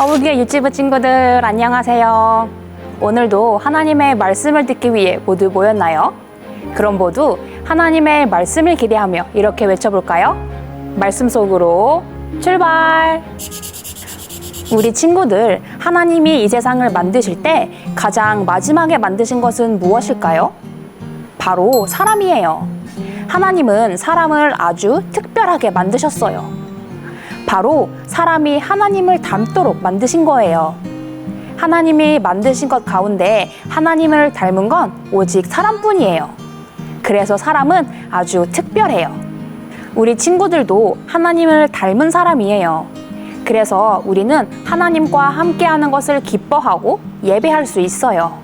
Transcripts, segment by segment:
어부기의 유치부 친구들 안녕하세요. 오늘도 하나님의 말씀을 듣기 위해 모두 모였나요? 그럼 모두 하나님의 말씀을 기대하며 이렇게 외쳐볼까요? 말씀 속으로 출발! 우리 친구들, 하나님이 이 세상을 만드실 때 가장 마지막에 만드신 것은 무엇일까요? 바로 사람이에요. 하나님은 사람을 아주 특별하게 만드셨어요. 바로 사람이 하나님을 닮도록 만드신 거예요. 하나님이 만드신 것 가운데 하나님을 닮은 건 오직 사람뿐이에요. 그래서 사람은 아주 특별해요. 우리 친구들도 하나님을 닮은 사람이에요. 그래서 우리는 하나님과 함께하는 것을 기뻐하고 예배할 수 있어요.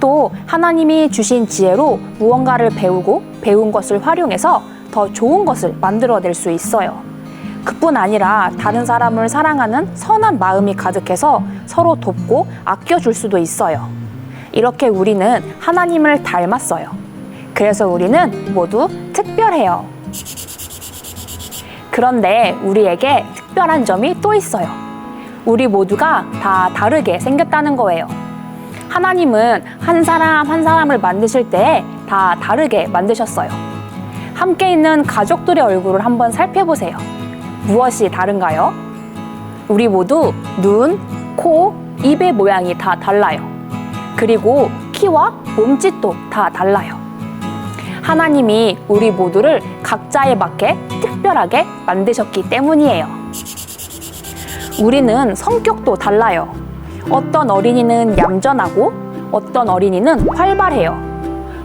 또 하나님이 주신 지혜로 무언가를 배우고 배운 것을 활용해서 더 좋은 것을 만들어낼 수 있어요. 그뿐 아니라 다른 사람을 사랑하는 선한 마음이 가득해서 서로 돕고 아껴줄 수도 있어요. 이렇게 우리는 하나님을 닮았어요. 그래서 우리는 모두 특별해요. 그런데 우리에게 특별한 점이 또 있어요. 우리 모두가 다 다르게 생겼다는 거예요. 하나님은 한 사람 한 사람을 만드실 때 다 다르게 만드셨어요. 함께 있는 가족들의 얼굴을 한번 살펴보세요. 무엇이 다른가요? 우리 모두 눈, 코, 입의 모양이 다 달라요. 그리고 키와 몸짓도 다 달라요. 하나님이 우리 모두를 각자에 맞게 특별하게 만드셨기 때문이에요. 우리는 성격도 달라요. 어떤 어린이는 얌전하고 어떤 어린이는 활발해요.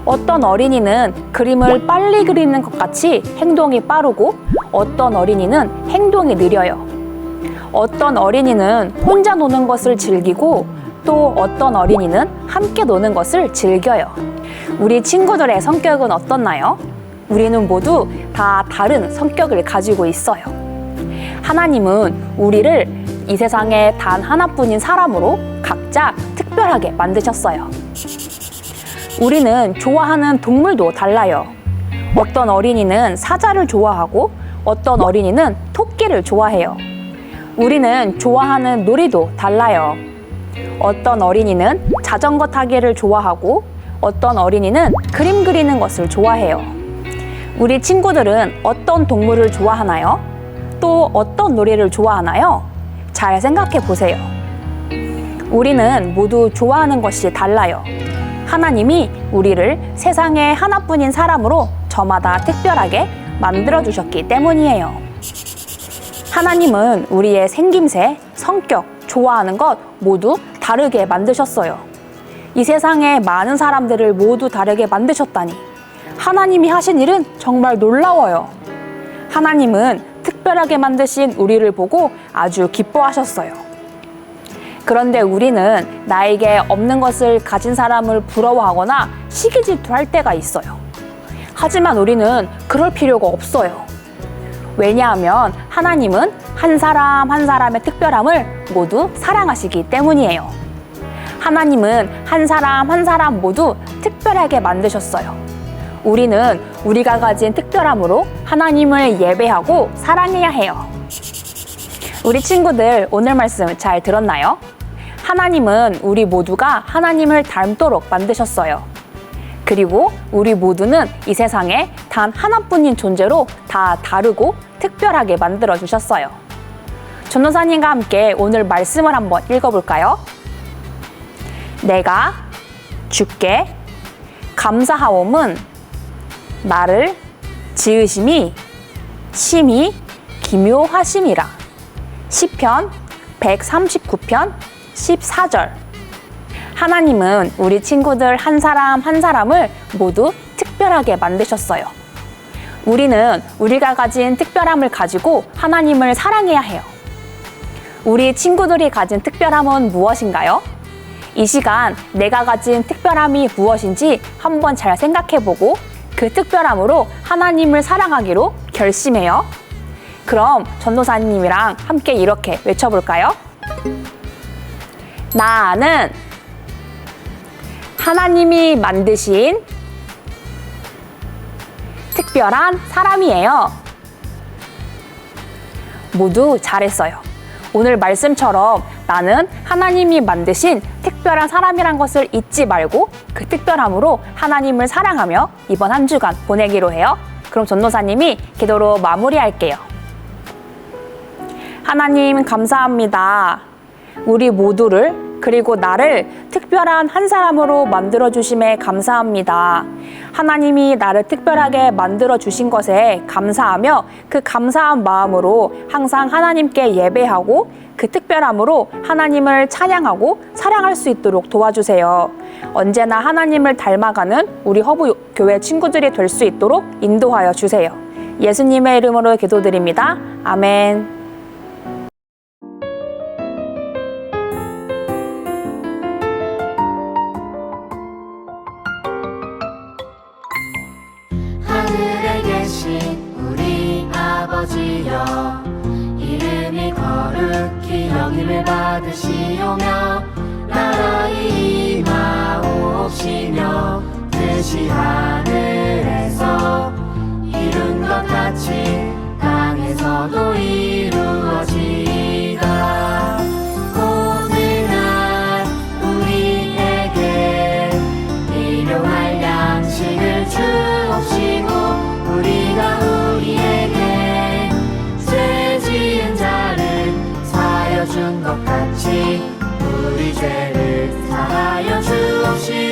어떤 어린이는 그림을 빨리 그리는 것 같이 행동이 빠르고 어떤 어린이는 행동이 느려요. 어떤 어린이는 혼자 노는 것을 즐기고 또 어떤 어린이는 함께 노는 것을 즐겨요. 우리 친구들의 성격은 어떻나요? 우리는 모두 다 다른 성격을 가지고 있어요. 하나님은 우리를 이 세상에 단 하나뿐인 사람으로 각자 특별하게 만드셨어요. 우리는 좋아하는 동물도 달라요. 어떤 어린이는 사자를 좋아하고 어떤 어린이는 토끼를 좋아해요. 우리는 좋아하는 놀이도 달라요. 어떤 어린이는 자전거 타기를 좋아하고 어떤 어린이는 그림 그리는 것을 좋아해요. 우리 친구들은 어떤 동물을 좋아하나요? 또 어떤 놀이를 좋아하나요? 잘 생각해 보세요. 우리는 모두 좋아하는 것이 달라요. 하나님이 우리를 세상에 하나뿐인 사람으로 저마다 특별하게 만들어 주셨기 때문이에요. 하나님은 우리의 생김새, 성격, 좋아하는 것 모두 다르게 만드셨어요. 이 세상에 많은 사람들을 모두 다르게 만드셨다니. 하나님이 하신 일은 정말 놀라워요. 하나님은 특별하게 만드신 우리를 보고 아주 기뻐하셨어요. 그런데 우리는 나에게 없는 것을 가진 사람을 부러워하거나 시기 질투할 때가 있어요. 하지만 우리는 그럴 필요가 없어요. 왜냐하면 하나님은 한 사람 한 사람의 특별함을 모두 사랑하시기 때문이에요. 하나님은 한 사람 한 사람 모두 특별하게 만드셨어요. 우리는 우리가 가진 특별함으로 하나님을 예배하고 사랑해야 해요. 우리 친구들 오늘 말씀 잘 들었나요? 하나님은 우리 모두가 하나님을 닮도록 만드셨어요. 그리고 우리 모두는 이 세상에 단 하나뿐인 존재로 다 다르고 특별하게 만들어 주셨어요. 전도사님과 함께 오늘 말씀을 한번 읽어볼까요? 내가 주께 감사하옴은 나를 지으심이 심히 기묘하심이라. 시편 139편 14절. 하나님은 우리 친구들 한 사람 한 사람을 모두 특별하게 만드셨어요. 우리는 우리가 가진 특별함을 가지고 하나님을 사랑해야 해요. 우리 친구들이 가진 특별함은 무엇인가요? 이 시간 내가 가진 특별함이 무엇인지 한번 잘 생각해 보고 그 특별함으로 하나님을 사랑하기로 결심해요. 그럼 전도사님이랑 함께 이렇게 외쳐볼까요? 나는 하나님이 만드신 특별한 사람이에요. 모두 잘했어요. 오늘 말씀처럼 나는 하나님이 만드신 특별한 사람이란 것을 잊지 말고 그 특별함으로 하나님을 사랑하며 이번 한 주간 보내기로 해요. 그럼 전도사님이 기도로 마무리할게요. 하나님 감사합니다. 우리 모두를 그리고 나를 특별한 한 사람으로 만들어 주심에 감사합니다. 하나님이 나를 특별하게 만들어 주신 것에 감사하며 그 감사한 마음으로 항상 하나님께 예배하고 그 특별함으로 하나님을 찬양하고 사랑할 수 있도록 도와주세요. 언제나 하나님을 닮아가는 우리 허브 교회 친구들이 될 수 있도록 인도하여 주세요. 예수님의 이름으로 기도드립니다. 아멘. 아버지여. 이름이 거룩히 여김을 받으시오며 나라의 임하옵시며 뜻이 하 준것 같이 우리 죄를 사하여 주옵시고